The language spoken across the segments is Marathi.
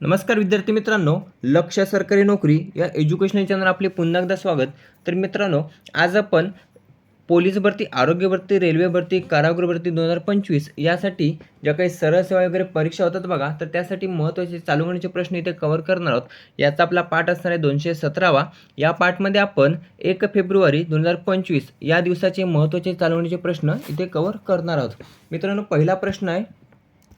नमस्कार विद्यार्थी मित्रांनो लक्ष सरकारी नोकरी या एज्युकेशन चॅनल आपले पुन्हा एकदा स्वागत. तर मित्रांनो आज आपण पोलीस भरती आरोग्य भरती रेल्वे भरती कारागृह भरती दोन हजार पंचवीस यासाठी ज्या काही सरळ सेवा वगैरे परीक्षा होतात बघा तर त्यासाठी महत्त्वाचे चालू होण्याचे प्रश्न इथे कव्हर करणार आहोत. याचा आपला पाठ असणार आहे दोनशे सतरावा. या पाठमध्ये आपण एक फेब्रुवारी दोन हजार पंचवीस या दिवसाचे महत्त्वाचे चालू होण्याचे प्रश्न इथे कव्हर करणार आहोत. मित्रांनो पहिला प्रश्न आहे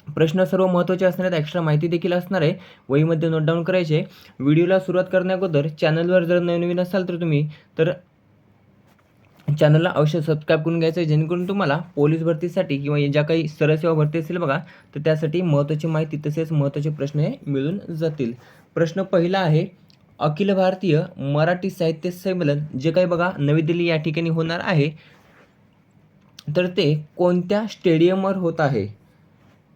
प्रश्न सर्व महत्त्वाचे असणार आहेत एक्स्ट्रा माहिती देखील असणार आहे. वहीमध्ये नोट डाऊन करायचे. व्हिडिओला सुरुवात करण्याअगोदर चॅनलवर जर नवीन असाल तर तुम्ही तर चॅनलला अवश्य सबस्क्राईब करून घ्यायचं आहे. जेणेकरून तुम्हाला पोलीस भरतीसाठी किंवा ज्या काही सरसेवा भरती असेल बघा तर त्यासाठी महत्त्वाची माहिती तसेच महत्त्वाचे प्रश्न हे मिळून जातील. प्रश्न पहिला आहे अखिल भारतीय मराठी साहित्य संमेलन जे काही बघा नवी दिल्ली या ठिकाणी होणार आहे तर ते कोणत्या स्टेडियमवर होत आहे?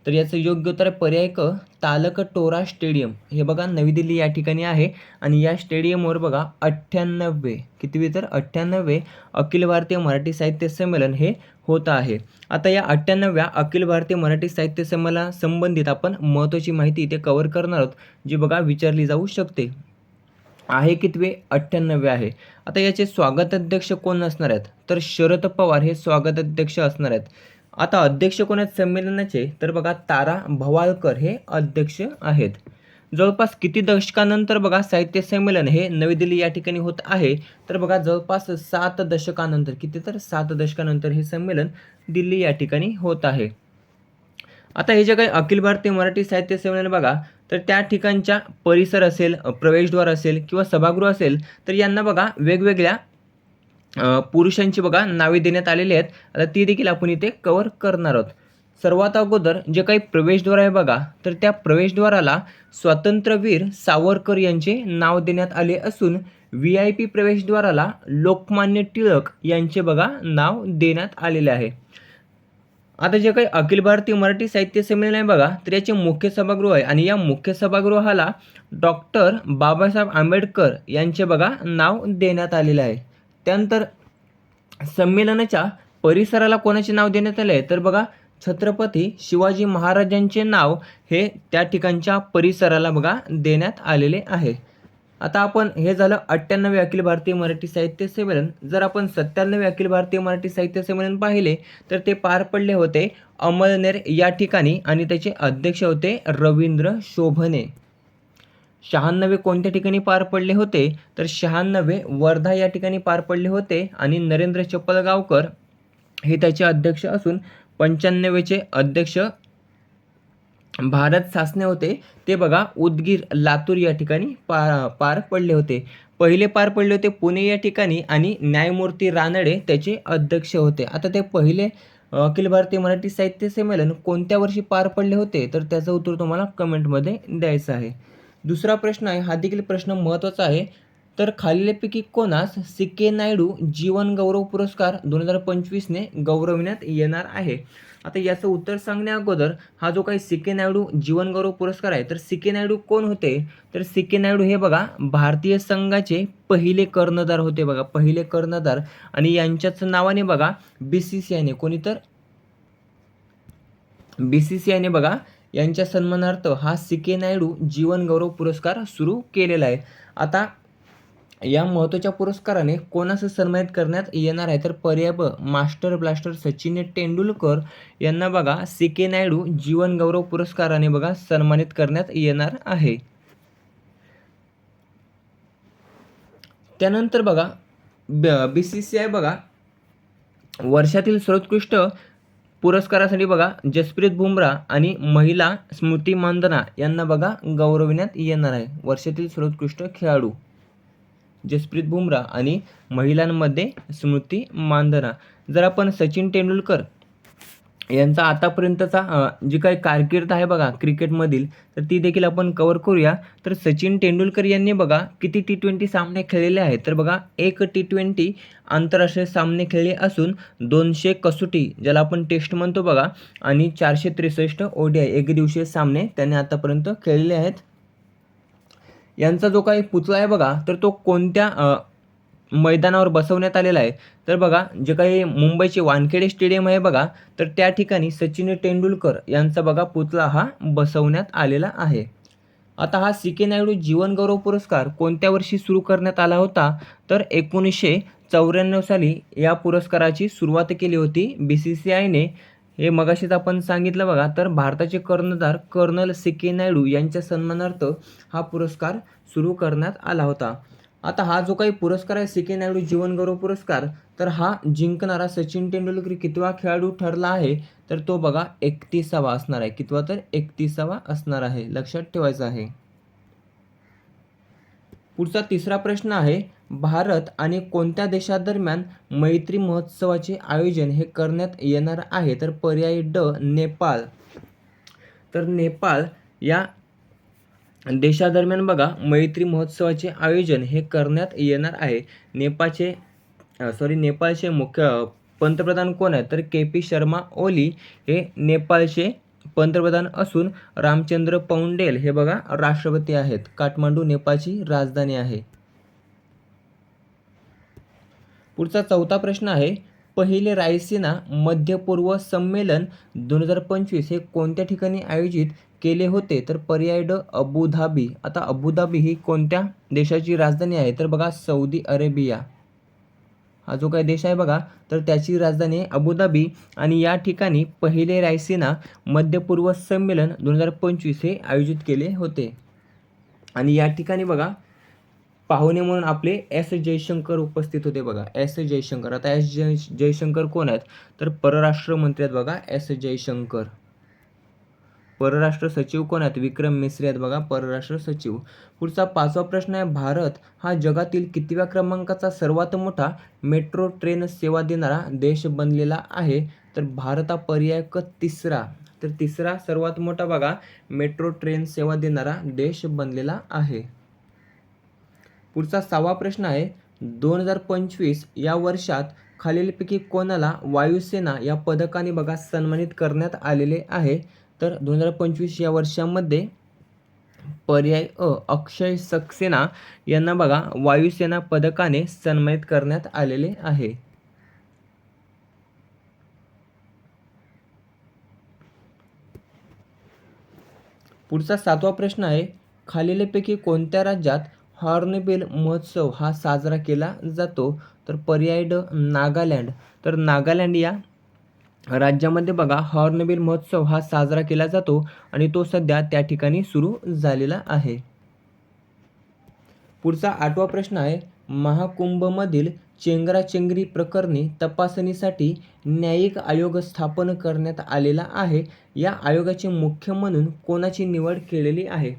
तर याचं योग्य उत्तर पर्याय क तालकटोरा स्टेडियम. हे बघा नवी दिल्ली या ठिकाणी आहे. आणि या स्टेडियमवर बघा अठ्ठ्याण्णवे कितवी तर अठ्ठ्याण्णवे अखिल भारतीय मराठी साहित्य संमेलन हे होत आहे. आता या अठ्ठ्याण्णव्या अखिल भारतीय मराठी साहित्य संमेलना संबंधित आपण महत्त्वाची माहिती इथे कव्हर करणार आहोत जी बघा विचारली जाऊ शकते. आहे कितवे? अठ्ठ्याण्णवे आहे. आता याचे स्वागताध्यक्ष कोण असणार आहेत? तर शरद पवार हे स्वागताध्यक्ष असणार आहेत. आता अध्यक्ष कोण आहेत संमेलनाचे? तर बघा तारा भवाळकर हे अध्यक्ष आहेत. जवळपास किती दशकानंतर बघा साहित्य संमेलन हे नवी दिल्ली या ठिकाणी होत आहे. तर बघा जवळपास सात दशकानंतर किती तर सात दशकानंतर हे संमेलन दिल्ली या ठिकाणी होत आहे. आता हे जे काही अखिल भारतीय मराठी साहित्य संमेलन बघा तर त्या ठिकाणच्या परिसर असेल प्रवेशद्वार असेल किंवा सभागृह असेल तर यांना बघा वेगवेगळ्या पुरुषांची बघा नावे देण्यात आलेली आहेत. आता ती देखील आपण इथे कवर करणार आहोत. सर्वात अगोदर जे काही प्रवेशद्वार आहे बघा तर त्या प्रवेशद्वाराला स्वातंत्र्यवीर सावरकर यांचे नाव देण्यात आले असून व्ही आय पी प्रवेशद्वाराला लोकमान्य टिळक यांचे बघा नाव देण्यात आलेले आहे. आता जे काही अखिल भारतीय मराठी साहित्य संमेलन आहे बघा तर याचे मुख्य सभागृह आहे. आणि या मुख्य सभागृहाला डॉक्टर बाबासाहेब आंबेडकर यांचे बघा नाव देण्यात आलेले आहे. त्यानंतर संमेलनाच्या परिसराला कोणाचे नाव देण्यात आले? आहे तर बघा छत्रपती शिवाजी महाराजांचे नाव हे त्या ठिकाणच्या परिसराला बघा देण्यात आलेले आहे. आता आपण हे झालं अठ्ठ्याण्णवे अखिल भारतीय मराठी साहित्य संमेलन. जर आपण सत्त्याण्णवे अखिल भारतीय मराठी साहित्य संमेलन पाहिले तर ते पार पडले होते अमळनेर या ठिकाणी आणि त्याचे अध्यक्ष होते रवींद्र शोभने. शहाण्णवे कोणत्या ठिकाणी पार पडले होते? तर शहाण्णवे वर्धा या ठिकाणी पार पडले होते आणि नरेंद्र चपलगावकर हे त्याचे अध्यक्ष असून पंच्याण्णवेचे अध्यक्ष भारत सासने होते. ते बघा उदगीर लातूर या ठिकाणी पार पार पडले होते. पहिले पार पडले होते पुणे या ठिकाणी आणि न्यायमूर्ती रानडे त्याचे अध्यक्ष होते. आता ते पहिले अखिल भारतीय मराठी साहित्य संमेलन कोणत्या वर्षी पार पडले होते? तर त्याचं उत्तर तुम्हाला कमेंटमध्ये द्यायचं आहे. दुसरा प्रश्न आहे हा देखील प्रश्न महत्त्वाचा आहे. तर खालीलपैकी कोणास सी के नायडू जीवन गौरव पुरस्कार दोन हजार पंचवीसने गौरविण्यात येणार आहे? आता याचं उत्तर सांगण्या अगोदर हा जो काही सी के नायडू जीवन गौरव पुरस्कार आहे तर सी के नायडू कोण होते? तर सी के नायडू हे बघा भारतीय संघाचे पहिले कर्णधार होते बघा पहिले कर्णधार. आणि यांच्याच नावाने बघा बी सी सी आयने कोणी तर? बी सी सी आयने बघा यांच्या सन्मानार्थ हा सी के नायडू जीवनगौरव पुरस्कार सुरू केलेला आहे. आता या महत्त्वाच्या पुरस्काराने कोणास सन्मानित करण्यात येणार आहे? तर पर्याय ब मास्टर ब्लास्टर सचिन तेंडुलकर यांना बघा सी के नायडू जीवनगौरव पुरस्काराने बघा सन्मानित करण्यात येणार आहे. त्यानंतर बघा बी सी सी आय बघा. वर्षातील सर्वोत्कृष्ट पुरस्कारासाठी बघा जसप्रीत बुमराह आणि महिला स्मृती मानधना यांना बघा गौरविण्यात येणार आहे. वर्षातील सर्वोत्कृष्ट खेळाडू. जसप्रीत बुमराह आणि महिलांमध्ये स्मृती मानधना जर आपण सचिन तेंडुलकर यांचा आतापर्यंतचा जी काही कारकीर्द आहे बघा क्रिकेटमधील तर ती देखील आपण कवर करूया. तर सचिन तेंडुलकर यांनी बघा किती टी ट्वेंटी सामने खेळलेले आहेत. तर बघा एक टी ट्वेंटी आंतरराष्ट्रीय सामने खेळले असून दोनशे कसोटी ज्याला आपण टेस्ट म्हणतो बघा आणि चारशे त्रेसष्ट ओ डी आय एकदिवसीय सामने त्यांनी आतापर्यंत खेळलेले आहेत. यांचा जो काही पुतळा आहे बघा तर तो कोणत्या मैदानावर बसवण्यात आलेला आहे. तर बघा जे काही मुंबईचे वानखेडे स्टेडियम आहे बघा तर त्या ठिकाणी सचिन तेंडुलकर यांचा बघा पुतळा हा बसवण्यात आलेला आहे. आता हा सी के नायडू जीवनगौरव पुरस्कार कोणत्या वर्षी सुरू करण्यात आला होता? तर एकोणीसशे चौऱ्याण्णव साली या पुरस्काराची सुरुवात केली होती बी सी सी आयने हे मगाशीच आपण सांगितलं बघा तर भारताचे कर्णधार कर्नल सी के नायडू यांच्या सन्मानार्थ हा पुरस्कार सुरू करण्यात आला होता. आता हा जो काही पुरस्कार आहे सी के नायडू जीवनगौरव पुरस्कार तर हा जिंकणारा सचिन तेंडुलकर कितवा खेळाडू ठरला आहे तर तो बघा एकतीसावा असणार आहे. कितवा तर एकतीसावा असणार आहे. लक्षात ठेवायचं आहे. पुढचा तिसरा प्रश्न आहे भारत आणि कोणत्या देशादरम्यान मैत्री महोत्सवाचे आयोजन हे करण्यात येणार आहे? तर पर्याय ड नेपाळ. तर नेपाळ या देशादरम्यान बघा मैत्री महोत्सवाचे आयोजन हे करण्यात येणार आहे. नेपाळचे सॉरी नेपाळचे मुख्य पंतप्रधान कोण आहेत? तर के पी शर्मा ओली हे नेपाळचे पंतप्रधान असून रामचंद्र पौंडेल हे बघा राष्ट्रपती आहेत. काठमांडू नेपाळची राजधानी आहे. पुढचा चौथा प्रश्न आहे पहिले रायसीना मध्य पूर्व संमेलन दोन हजार पंचवीस हे कोणत्या ठिकाणी आयोजित केले होते तर पर्याय ड अबुधाबी आता अबुधाबी ही कोणत्या देशाची राजधानी आहे? तर बघा सौदी अरेबिया. हा जो काही देश आहे बघा तर त्याची राजधानी आहे अबुधाबी आणि या ठिकाणी पहिले रायसीना मध्यपूर्व संमेलन दोन हजार पंचवीस हे आयोजित केले होते. आणि या ठिकाणी बघा पाहुणे म्हणून आपले एस जयशंकर उपस्थित होते बघा. एस जयशंकर. आता एस जय जयशंकर कोण आहेत? तर परराष्ट्र मंत्री आहेत बघा एस जयशंकर. परराष्ट्र सचिव कोण आहेत? विक्रम मिश्री आहेत बघा परराष्ट्र सचिव. पुढचा पाचवा प्रश्न आहे भारत हा जगातील कितव्या क्रमांकाचा सर्वात मोठा मेट्रो ट्रेन सेवा देणारा देश बनलेला आहे? तर भारत हा पर्याय क तिसरा. तर तिसरा सर्वात मोठा बघा मेट्रो ट्रेन सेवा देणारा देश बनलेला आहे. पुढचा सहावा प्रश्न आहे दोन हजार पंचवीस या वर्षात खालीलपैकी कोणाला वायुसेना या पदकाने बघा सन्मानित करण्यात आलेले आहे? तर दोन हजार पंचवीस या वर्षामध्ये पर्याय अ अक्षय सक्सेना यांना बघा वायुसेना पदकाने सन्मानित करण्यात आलेले आहे. पुढचा सातवा प्रश्न आहे खालीलपैकी कोणत्या राज्यात हॉर्नबिल महोत्सव हा साजरा केला जातो? तर पर्याय ड नागालँड. तर नागालँड या राज्यामध्ये बघा हॉर्नबिल महोत्सव हा साजरा केला जातो आणि तो सध्या त्या ठिकाणी सुरू झालेला आहे. पुढचा आठवा प्रश्न आहे महाकुंभमधील चेंगराचेंगरी प्रकरणी तपासणीसाठी न्यायिक आयोग स्थापन करण्यात आलेला आहे. या आयोगाचे मुख्य म्हणून कोणाची निवड केलेली आहे?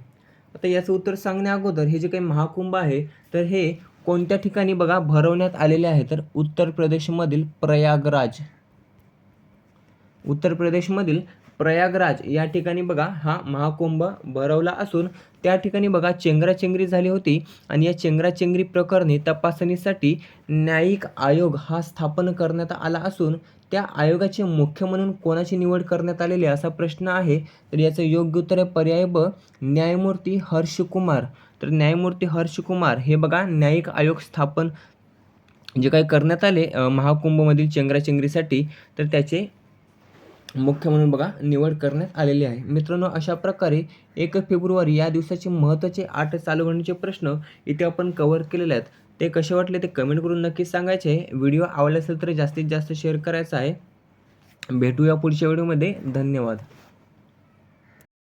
आता याचं उत्तर सांगण्या अगोदर हे जे काही महाकुंभ आहे तर हे कोणत्या ठिकाणी बघा भरवण्यात आलेले आहे? तर उत्तर प्रदेशमधील प्रयागराज. उत्तर प्रदेशमधील प्रयागराज या ठिकाणी बघा हा महाकुंभ भरवला असून त्या ठिकाणी बघा चेंगराचेंगरी झाली होती आणि या चेंगराचेंगरी प्रकरणी तपासणीसाठी न्यायिक आयोग हा स्थापन करण्यात आला असून त्या आयोगाचे मुख्य म्हणून कोणाची निवड करण्यात आलेली असा प्रश्न आहे. तर याचं योग्य उत्तर आहे पर्याय ब न्यायमूर्ती हर्षकुमार तर न्यायमूर्ती हर्षकुमार हे बघा न्यायिक आयोग स्थापन जे काही करण्यात आले महाकुंभमधील चेंगराचेंगरीसाठी तर त्याचे मुख्य म्हणून बघा निवड करण्यात आलेली आहे. मित्रांनो अशा प्रकारे एक फेब्रुवारी या दिवसाचे महत्त्वाचे आठ चालू घडणीचे प्रश्न इथे आपण कवर केलेले आहेत. ते कसे वाटले ते कमेंट करून नक्कीच सांगायचे. व्हिडिओ आवडला असेल तर जास्तीत जास्त शेअर करायचा आहे. भेटूया पुढच्या व्हिडिओमध्ये धन्यवाद.